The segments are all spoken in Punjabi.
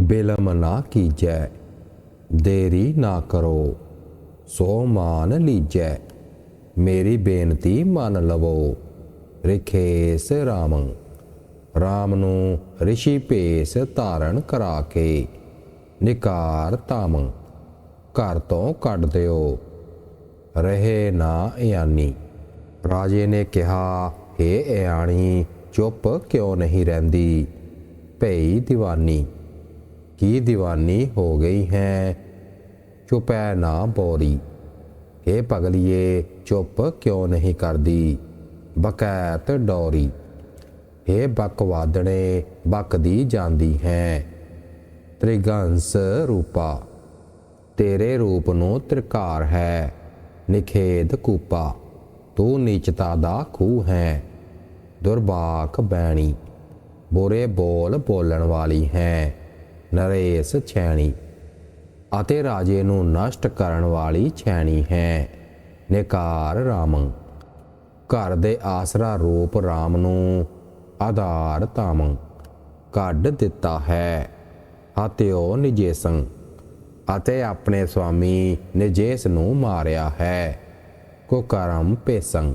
ਬਿਲਮ ਨਾ ਕੀਜੈ, ਦੇਰੀ ਨਾ ਕਰੋ, ਸੋ ਮਾਨ ਲੀਜੈ। ਮੇਰੀ ਬੇਨਤੀ ਮੰਨ ਲਵੋ, ਰਿਖੇਸ ਰਾਮੰ। ਰਾਮ ਨੂੰ ਰਿਸ਼ੀ ਭੇਸ ਧਾਰਨ ਕਰਾ ਕੇ ਨਿਕਾਰ ਤਾਮੰ ਘਰ ਤੋਂ ਕੱਢ ਦਿਓ। ਰਹੇ ਨਾ ਇਆਨੀ। ਰਾਜੇ ਨੇ ਕਿਹਾ हे ਇਆਣੀ, ਚੁੱਪ ਕਿਉਂ ਨਹੀਂ ਰਹਿੰਦੀ? ਭਈ ਦੀਵਾਨੀ। ਕੀ ਦੀਵਾਨੀ ਹੋ ਗਈ ਹੈ। ਚੁਪੈ ਨਾ ਬੋਰੀ हे ਪਗਲੀਏ, ਚੁੱਪ ਕਿਉਂ ਨਹੀਂ ਕਰਦੀ? ਬਕੈਤ ਡੋਰੀ। हे ਬਕਵਾਦਣੇ, ਬਕਦੀ ਜਾਂਦੀ ਹੈ। ਤ੍ਰਿਗੰਸ ਰੂਪਾ। ਤੇਰੇ ਰੂਪ ਨੂੰ ਤ੍ਰਿਕਾਰ ਹੈ ਨਿਖੇਦ ਕੂਪਾ। ਤੂੰ ਨੀਚਤਾ ਦਾ ਖੂਹ ਹੈ, ਦੁਰਬਾਕ ਬੈਣੀ। ਬੁਰੇ ਬੋਲ ਬੋਲਣ ਵਾਲੀ ਹੈ। ਨਰੇਸ ਛੈਣੀ, ਅਤੇ ਰਾਜੇ ਨੂੰ ਨਸ਼ਟ ਕਰਨ ਵਾਲੀ ਛੈਣੀ ਹੈ। ਨਿਕਾਰ ਰਾਮੰ, ਘਰ ਦੇ ਆਸਰਾ ਰੂਪ ਰਾਮ ਨੂੰ ਆਧਾਰ ਤਾਮੰ ਕੱਢ ਦਿੱਤਾ ਹੈ ਹਤਿਓ ਨਿਜੇਸੰ, ਅਤੇ ਆਪਣੇ ਸੁਆਮੀ ਨਿਜੇਸ ਨੂੰ ਮਾਰਿਆ ਹੈ। ਕੋ ਕਰਮ ਪੇਸੰ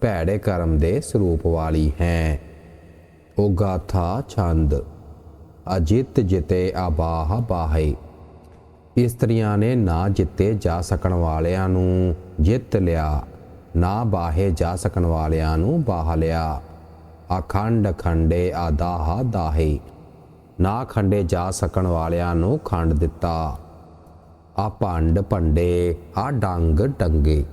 ਭੈੜੇ ਕਰਮ ਦੇ ਸਰੂਪ ਵਾਲੀ ਹੈ। ਉਹ ਗਾਥਾ ਛੰਦ। ਅਜਿਤ ਜਿਤੇ ਆਬਾਹ ਬਾਹੇ। ਇਸਤਰੀਆਂ ਨੇ ਨਾ ਜਿੱਤੇ ਜਾ ਸਕਣ ਵਾਲਿਆਂ ਨੂੰ ਜਿੱਤ ਲਿਆ, ਨਾ ਬਾਹੇ ਜਾ ਸਕਣ ਵਾਲਿਆਂ ਨੂੰ ਬਾਹ ਲਿਆ। ਅਖੰਡ ਖੰਡੇ ਆਦਾਹ ਦਾਹੇ, ਨਾ ਖੰਡੇ ਜਾ ਸਕਣ ਵਾਲਿਆਂ ਨੂੰ ਖੰਡ ਦਿੱਤਾ। ਆ ਭੰਡ ਭੰਡੇ, ਆ ਡੰਗ ਡੰਗੇ,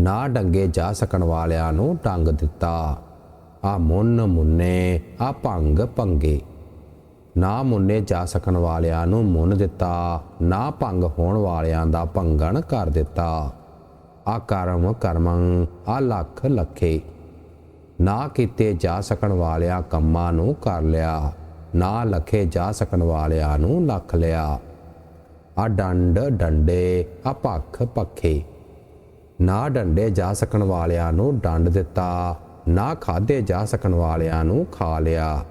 ਨਾ ਡੰਗੇ ਜਾ ਸਕਣ ਵਾਲਿਆਂ ਨੂੰ ਡੰਗ ਦਿੱਤਾ। ਆ ਮੁੰਨ ਮੁੰਨੇ, ਆ ਭੰਗ ਭੰਗੇ। ਨਾ ਮੁੰਨੇ ਜਾ ਸਕਣ ਵਾਲਿਆਂ ਨੂੰ ਮੁੰਨ ਦਿੱਤਾ, ਨਾ ਭੰਗ ਹੋਣ ਵਾਲਿਆਂ ਦਾ ਭੰਗਣ ਕਰ ਦਿੱਤਾ। ਆ ਕਰਮ ਕਰਮੰ, ਆ ਲੱਖ ਲੱਖੇ। ਨਾ ਕੀਤੇ ਜਾ ਸਕਣ ਵਾਲਿਆਂ ਕੰਮਾਂ ਨੂੰ ਕਰ ਲਿਆ, ਨਾ ਲਖੇ ਜਾ ਸਕਣ ਵਾਲਿਆਂ ਨੂੰ ਲੱਖ ਲਿਆ। ਆ ਡੰਡ ਡੰਡੇ, ਆ ਪੱਖ ਪੱਖੇ ਨਾ ਡੰਡੇ ਜਾ ਸਕਣ ਵਾਲਿਆਂ ਨੂੰ ਡੰਡ ਦਿੱਤਾ, ਨਾ ਖਾਦੇ ਜਾ ਸਕਣ ਵਾਲਿਆਂ ਨੂੰ ਖਾ ਲਿਆ।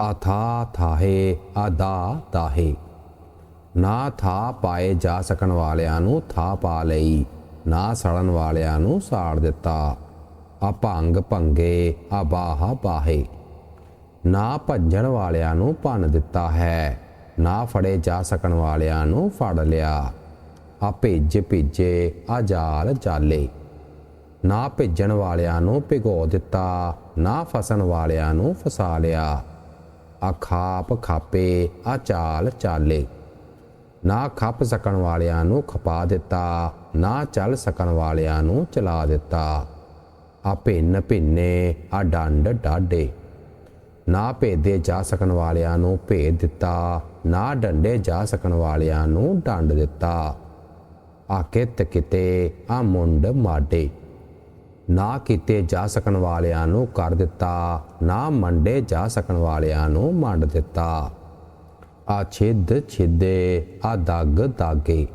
ਆਥਾ ਥਾਹੇ ਆਦਾ ਤਾਹੇ ਨਾ ਥਾ ਪਾਏ ਜਾ ਸਕਣ ਵਾਲਿਆਂ ਨੂੰ ਥਾ ਪਾ ਲਈ, ਨਾ ਸੜਨ ਵਾਲਿਆਂ ਨੂੰ ਸਾੜ ਦਿੱਤਾ। ਆ ਭੰਗ ਭੰਗੇ ਆ ਬਾਹ। ਬਾਹੇ ਨਾ ਭੱਜਣ ਵਾਲਿਆਂ ਨੂੰ ਭੰਨ ਦਿੱਤਾ ਹੈ, ਨਾ ਫੜੇ ਜਾ ਸਕਣ ਵਾਲਿਆਂ ਨੂੰ ਫੜ ਲਿਆ। ਆ ਭੇਜ ਭੇਜੇ ਆ ਜਾਲ ਜਾਲੇ। ਨਾ ਭੇਜਣ ਵਾਲਿਆਂ ਨੂੰ ਭਿਗੋ ਦਿੱਤਾ, ਨਾ ਫਸਣ ਵਾਲਿਆਂ ਨੂੰ ਫਸਾ ਲਿਆ। ਆ ਖਾਪ ਖਾਪੇ, ਆ ਚਾਲ ਚਾਲੇ ਨਾ ਖੱਪ ਸਕਣ ਵਾਲਿਆਂ ਨੂੰ ਖਪਾ ਦਿੱਤਾ, ਨਾ ਚੱਲ ਸਕਣ ਵਾਲਿਆਂ ਨੂੰ ਚਲਾ ਦਿੱਤਾ। ਆ ਭਿੰਨ ਭਿੰਨੇ, ਆ ਡੰਡ ਡਾਡੇ ਨਾ ਭੇਦੇ ਜਾ ਸਕਣ ਵਾਲਿਆਂ ਨੂੰ ਭੇਦ ਦਿੱਤਾ, ਨਾ ਡੰਡੇ ਜਾ ਸਕਣ ਵਾਲਿਆਂ ਨੂੰ ਡੰਡ ਦਿੱਤਾ। ਆ ਕਿਤ ਕਿਤੇ, ਆ ਮੁੰਡ ਮਾਡੇ। ਨਾ ਕੀਤੇ ਜਾ ਸਕਣ ਵਾਲਿਆਂ ਨੂੰ ਕਰ ਦਿੱਤਾ, ਨਾ ਮੰਡੇ ਜਾ ਸਕਣ ਵਾਲਿਆਂ ਨੂੰ ਮੰਡ ਦਿੱਤਾ। ਆ ਛਿੱਦ ਛਿੱਦੇ, ਆ ਦਾਗ ਦਾਗੇ।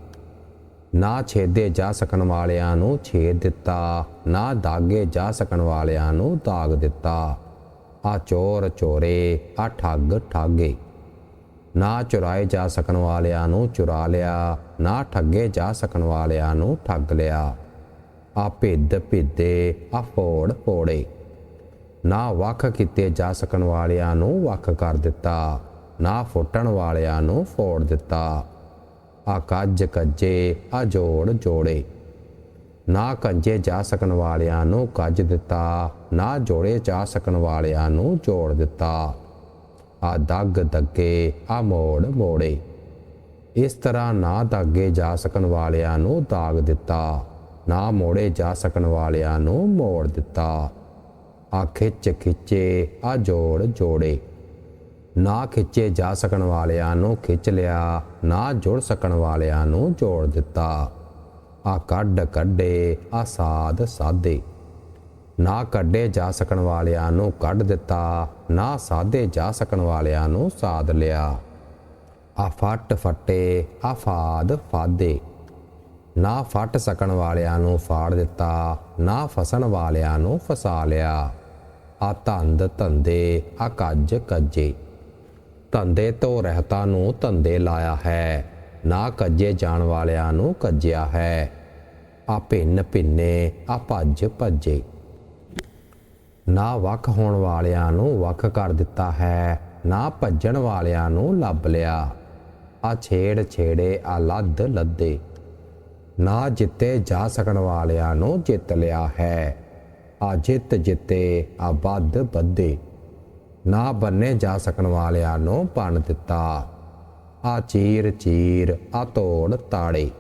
ਨਾ ਛੇਦੇ ਜਾ ਸਕਣ ਵਾਲਿਆਂ ਨੂੰ ਛੇਦ ਦਿੱਤਾ, ਨਾ ਦਾਗੇ ਜਾ ਸਕਣ ਵਾਲਿਆਂ ਨੂੰ ਦਾਗ ਦਿੱਤਾ। ਆ ਚੋਰ ਚੋਰੇ, ਆ ਠੱਗ ਠਾਗੇ। ਨਾ ਚੁਰਾਏ ਜਾ ਸਕਣ ਵਾਲਿਆਂ ਨੂੰ ਚੁਰਾ ਲਿਆ, ਨਾ ਠੱਗੇ ਜਾ ਸਕਣ ਵਾਲਿਆਂ ਨੂੰ ਠੱਗ ਲਿਆ। ਆ ਭਿੱਦ ਭਿੱਦੇ, ਆ ਫੋੜ ਫੋੜੇ ਨਾ ਵੱਖ ਕੀਤੇ ਜਾ ਸਕਣ ਵਾਲਿਆਂ ਨੂੰ ਵੱਖ ਕਰ ਦਿੱਤਾ, ਨਾ ਫੁੱਟਣ ਵਾਲਿਆਂ ਨੂੰ ਫੋੜ ਦਿੱਤਾ। ਆ ਕੱਜ ਕੱਜੇ, ਆ ਜੋੜ ਜੋੜੇ। ਨਾ ਕੰਜੇ ਜਾ ਸਕਣ ਵਾਲਿਆਂ ਨੂੰ ਕੱਜ ਦਿੱਤਾ, ਨਾ ਜੋੜੇ ਜਾ ਸਕਣ ਵਾਲਿਆਂ ਨੂੰ ਜੋੜ ਦਿੱਤਾ। ਆ ਦਗ ਦੱਗੇ, ਆ ਮੋੜ ਮੋੜੇ। ਇਸ ਤਰ੍ਹਾਂ ਨਾ ਦਾਗੇ ਜਾ ਸਕਣ ਵਾਲਿਆਂ ਨੂੰ ਦਾਗ ਦਿੱਤਾ। ਨਾ ਮੋੜੇ ਜਾ ਸਕਣ ਵਾਲਿਆਂ ਨੂੰ ਮੋੜ ਦਿੱਤਾ। ਆ ਖਿੱਚ ਖਿੱਚੇ ਆ ਜੋੜ ਜੋੜੇ। ਨਾ ਖਿੱਚੇ ਜਾ ਸਕਣ ਵਾਲਿਆਂ ਨੂੰ ਖਿੱਚ ਲਿਆ, ਨਾ ਜੁੜ ਸਕਣ ਵਾਲਿਆਂ ਨੂੰ ਜੋੜ ਦਿੱਤਾ। ਆ ਕੱਢ ਕੱਢੇ, ਆ ਸਾਧ ਸਾਧੇ। ਨਾ ਕੱਢੇ ਜਾ ਸਕਣ ਵਾਲਿਆਂ ਨੂੰ ਕੱਢ ਦਿੱਤਾ, ਨਾ ਸਾਧੇ ਜਾ ਸਕਣ ਵਾਲਿਆਂ ਨੂੰ ਸਾਧ ਲਿਆ। ਆ ਫੱਟ ਫੱਟੇ, ਆ ਫਾਦ ਫਾਦੇ। ਨਾ ਫਟ ਸਕਣ ਵਾਲਿਆਂ ਨੂੰ ਫਾੜ ਦਿੱਤਾ, ਨਾ ਫਸਣ ਵਾਲਿਆਂ ਨੂੰ ਫਸਾ ਲਿਆ। ਆ ਧੰਦ ਧੰਦੇ, ਆ ਕੱਜ ਕੱਜੇ। ਧੰਦੇ ਤੋਂ ਰਹਿਤਾ ਨੂੰ ਧੰਦੇ ਲਾਇਆ ਹੈ, ਨਾ ਕੱਜੇ ਜਾਣ ਵਾਲਿਆਂ ਨੂੰ ਕੱਜਿਆ ਹੈ। ਆ ਭਿੰਨ ਭਿੰਨੇ, ਆ ਭੱਜ ਭੱਜੇ। ਨਾ ਵੱਖ ਹੋਣ ਵਾਲਿਆਂ ਨੂੰ ਵੱਖ ਕਰ ਦਿੱਤਾ ਹੈ, ਨਾ ਭੱਜਣ ਵਾਲਿਆਂ ਨੂੰ ਲੱਭ ਲਿਆ। ਆ ਛੇੜ ਛੇੜੇ, ਆ ਲੱਦ ਲੱਦੇ। ਨਾ ਜਿੱਤੇ ਜਾ ਸਕਣ ਵਾਲਿਆਂ ਨੂੰ ਜਿੱਤ ਲਿਆ ਹੈ। ਆ ਜਿੱਤ ਜਿੱਤੇ, ਆ ਬੱਧ ਬੱਧੇ ਨਾ ਬੰਨੇ ਜਾ ਸਕਣ ਵਾਲਿਆਂ ਨੂੰ ਬਣ ਦਿੱਤਾ। ਆ ਚੀਰ ਚੀਰ, ਆ ਤੋੜ ਤਾੜੇ।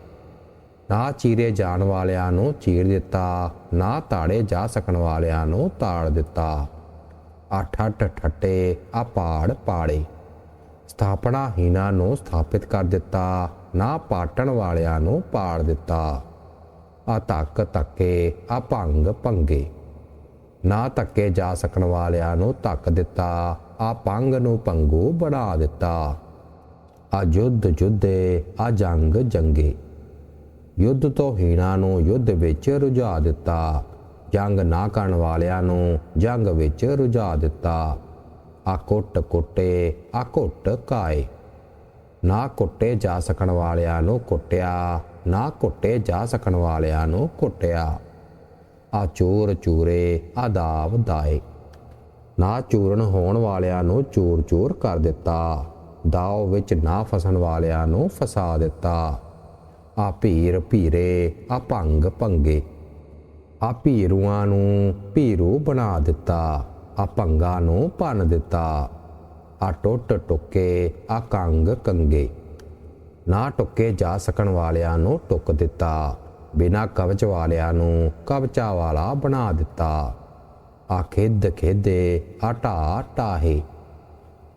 ਨਾ ਚੀਰੇ ਜਾਣ ਵਾਲਿਆਂ ਨੂੰ ਚੀਰ ਦਿੱਤਾ, ਨਾ ਤਾੜੇ ਜਾ ਸਕਣ ਵਾਲਿਆਂ ਨੂੰ ਤਾੜ ਦਿੱਤਾ। ਆ ਠੱਟ ਠੱਟੇ ਆ ਪਾੜ ਪਾੜੇ। ਸਥਾਪਨਾ ਹੀਨਾ ਨੂੰ ਸਥਾਪਿਤ ਕਰ ਦਿੱਤਾ। ਨਾ ਪਾਟਣ ਵਾਲਿਆਂ ਨੂੰ ਪਾੜ ਦਿੱਤਾ। ਆ ਧੱਕ ਧੱਕੇ ਆ ਭੰਗ ਭੰਗੇ। ਨਾ ਧੱਕੇ ਜਾ ਸਕਣ ਵਾਲਿਆਂ ਨੂੰ ਧੱਕ ਦਿੱਤਾ, ਆ ਪੰਗ ਨੂੰ ਪੰਗੂ ਬਣਾ ਦਿੱਤਾ। ਆ ਜੁੱਧ ਜੁੱਧੇ, ਆ ਜੰਗ ਜੰਗੇ। ਯੁੱਧ ਤੋਂ ਹੀਣਾ ਨੂੰ ਯੁੱਧ ਵਿੱਚ ਰੁਝਾ ਦਿੱਤਾ। ਜੰਗ ਨਾ ਕਰਨ ਵਾਲਿਆਂ ਨੂੰ ਜੰਗ ਵਿੱਚ ਰੁਝਾ ਦਿੱਤਾ। ਆ ਕੁੱਟ ਕੁੱਟੇ, ਆ ਕੁੱਟ ਕਾਏ। ਨਾ ਕੁੱਟੇ ਜਾ ਸਕਣ ਵਾਲਿਆਂ ਨੂੰ ਕੁੱਟਿਆ ਨਾ ਕੁੱਟੇ ਜਾ ਸਕਣ ਵਾਲਿਆਂ ਨੂੰ ਕੁੱਟਿਆ ਆ ਚੋਰ ਚੂਰੇ, ਆ ਦਾਵ ਦਾਏ। ਨਾ ਚੂਰਨ ਹੋਣ ਵਾਲਿਆਂ ਨੂੰ ਚੂਰ ਚੂਰ ਕਰ ਦਿੱਤਾ ਦਾਓ ਵਿੱਚ ਨਾ ਫਸਣ ਵਾਲਿਆਂ ਨੂੰ ਫਸਾ ਦਿੱਤਾ। ਆ ਭੀਰ ਭੀਰੇ, ਆ ਭੰਗ ਭੰਗੇ। ਆ ਭੀਰੂਆਂ ਨੂੰ ਭੀਰੂ ਬਣਾ ਦਿੱਤਾ, ਆ ਭੰਗਾ ਨੂੰ ਭੰਨ ਦਿੱਤਾ। ਆ ਟੁੱਟ ਟੁੱਕੇ, ਆ ਕੰਗ ਕੰਗੇ। ਨਾ ਟੁੱਕੇ ਜਾ ਸਕਣ ਵਾਲਿਆਂ ਨੂੰ ਟੁੱਕ ਦਿੱਤਾ, ਬਿਨਾ ਕਵਚ ਵਾਲਿਆਂ ਨੂੰ ਕਵਚਾ ਵਾਲਾ ਬਣਾ ਦਿੱਤਾ। ਆ ਖਿੱਦ ਖਿੱਦੇ, ਆ ਢਾ ਢਾਹੇ।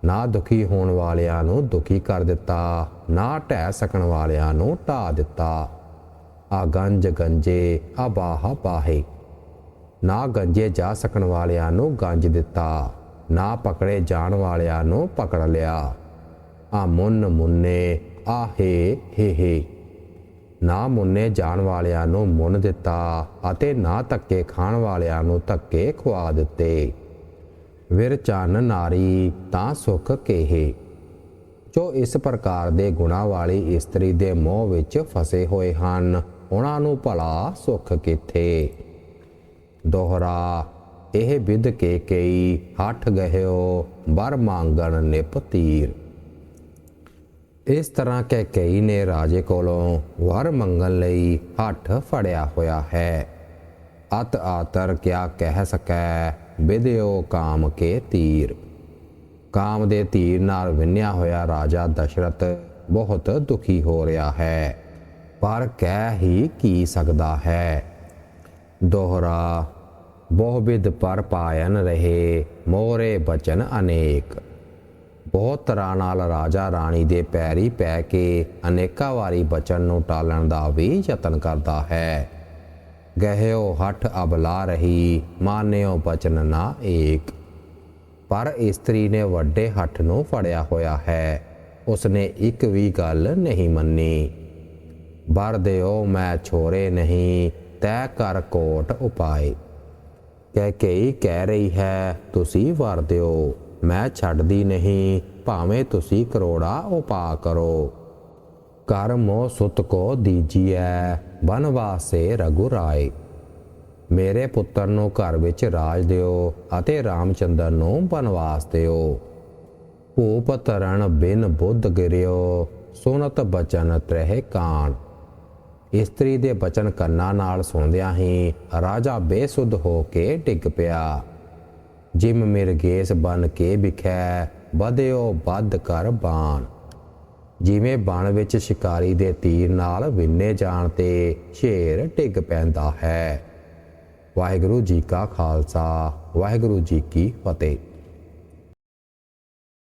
ਨਾ ਦੁਖੀ ਹੋਣ ਵਾਲਿਆਂ ਨੂੰ ਦੁਖੀ ਕਰ ਦਿੱਤਾ, ਨਾ ਢਹਿ ਸਕਣ ਵਾਲਿਆਂ ਨੂੰ ਢਾ ਦਿੱਤਾ। ਆ ਗੰਜ ਗੰਜੇ, ਆ ਬਾਹ ਬਾਹੇ। ਨਾ ਗੰਜੇ ਜਾ ਸਕਣ ਵਾਲਿਆਂ ਨੂੰ ਗੰਜ ਦਿੱਤਾ। ਨਾ ਪਕੜੇ ਜਾਣ ਵਾਲਿਆਂ ਨੂੰ ਪਕੜ ਲਿਆ। ਆ ਮੁੰਨ ਮੁੰਨੇ, ਆ ਹੇ ਹੇ ਨਾ ਮੁੰਨੇ ਜਾਣ ਵਾਲਿਆਂ ਨੂੰ ਮੁੰਨ ਦਿੱਤਾ ਅਤੇ ਨਾ ਧੱਕੇ ਖਾਣ ਵਾਲਿਆਂ ਨੂੰ ਧੱਕੇ ਖਵਾ ਦਿੱਤੇ। ਵਿਰ ਚੰਨ ਨਾਰੀ, ਤਾਂ ਸੁਖ ਕੇਹੇ। ਜੋ ਇਸ ਪ੍ਰਕਾਰ ਦੇ ਗੁਣਾ ਵਾਲੀ ਇਸਤਰੀ ਦੇ ਮੋਹ ਵਿੱਚ ਫਸੇ ਹੋਏ ਹਨ, ਉਹਨਾਂ ਨੂੰ ਭਲਾ ਸੁਖ ਕਿੱਥੇ? ਦੋਹਰਾ ਇਹ ਵਿਦ ਕੇ ਕਈ ਹੱਠ ਗਹਿਓ, ਬਰ ਮੰਗਣ ਨਿਪ ਤੀਰ। ਇਸ ਤਰ੍ਹਾਂ ਕਹਿ ਕਈ ਨੇ ਰਾਜੇ ਕੋਲੋਂ ਵਰ ਮੰਗਣ ਲਈ ਹੱਠ ਫੜਿਆ ਹੋਇਆ ਹੈ। ਅਤ ਆਤਰ ਕਿਆ ਕਹਿ ਸਕੈ ਵਿਦਿਓ ਕਾਮ ਕੇ ਤੀਰ। ਕਾਮ ਦੇ ਤੀਰ ਨਾਲ ਵਿੰਨਿਆ ਹੋਇਆ ਰਾਜਾ ਦਸ਼ਰਥ ਬਹੁਤ ਦੁਖੀ ਹੋ ਰਿਹਾ ਹੈ। ਪਰ ਕਹਿ ਹੀ ਕੀ ਸਕਦਾ ਹੈ? ਦੋਹਰਾ ਬਹੁ ਪਰ ਪਾਇਨ ਰਹੇ ਮੋਹਰੇ ਬਚਨ ਅਨੇਕ। ਬਹੁਤ ਤਰ੍ਹਾਂ ਨਾਲ ਰਾਜਾ ਰਾਣੀ ਦੇ ਪੈਰੀ ਪੈ ਕੇ ਅਨੇਕਾਂ ਵਾਰੀ ਬਚਨ ਨੂੰ ਟਾਲਣ ਦਾ ਵੀ ਯਤਨ ਕਰਦਾ ਹੈ। ਗਹਿਓ ਹੱਠ ਅਬਲਾ ਰਹੀ, ਮਾਨਿਓ ਬਚਨ ਨਾ ਏਕ। ਪਰ ਇਸਤਰੀ ਨੇ ਵੱਡੇ ਹੱਠ ਨੂੰ ਫੜਿਆ ਹੋਇਆ ਹੈ, ਉਸਨੇ ਇੱਕ ਵੀ ਗੱਲ ਨਹੀਂ ਮੰਨੀ। ਬਰ ਦਿਓ ਮੈਂ ਛੋਰੇ ਨਹੀਂ, ਤੈ ਕਰ ਕੋਟ ਉਪਾਏ। ਕਹਿ ਕੇ ਕਹਿ ਰਹੀ ਹੈ, ਤੁਸੀਂ ਵਰ ਦਿਓ, ਮੈਂ ਛੱਡਦੀ ਨਹੀਂ, ਭਾਵੇਂ ਤੁਸੀਂ ਕਰੋੜਾ ਉਪਾ ਕਰੋ। ਕਰ ਮੋ ਸੁਤ ਕੋ ਦੀਜੀਐ, ਬਨਵਾਸੇ ਰਗੁਰਾਏ ਮੇਰੇ ਪੁੱਤਰ ਨੂੰ ਘਰ ਵਿੱਚ ਰਾਜ ਦਿਓ ਅਤੇ ਰਾਮਚੰਦਰ ਨੂੰ ਬਨਵਾਸ ਦਿਓ। ਭੂਪ ਤਰਨ ਬਿਨ ਬੁੱਧ ਗਿਰਿਓ, ਸੁਨਤ ਬਚਨ ਤ੍ਰਹਿ ਕਾਨ ਇਸਤਰੀ ਦੇ ਬਚਨ ਕੰਨਾਂ ਨਾਲ ਸੁਣਦਿਆਂ ਹੀ ਰਾਜਾ ਬੇਸੁੱਧ ਹੋ ਕੇ ਡਿੱਗ ਪਿਆ। ਜਿਮ ਮਿਰਗੇਸ ਬਨ ਕੇ ਵਿਖੈ, ਵਧਿਓ ਵੱਧ ਕਰ ਬਾਣ। ਜਿਵੇਂ ਬਣ ਵਿੱਚ ਸ਼ਿਕਾਰੀ ਦੇ ਤੀਰ ਨਾਲ ਵਿੰਨੇ ਜਾਣ ਤੇ ਸ਼ੇਰ ਡਿੱਗ ਪੈਂਦਾ ਹੈ। ਵਾਹਿਗੁਰੂ ਜੀ ਕਾ ਖਾਲਸਾ, ਵਾਹਿਗੁਰੂ ਜੀ ਕੀ ਫਤਿਹ।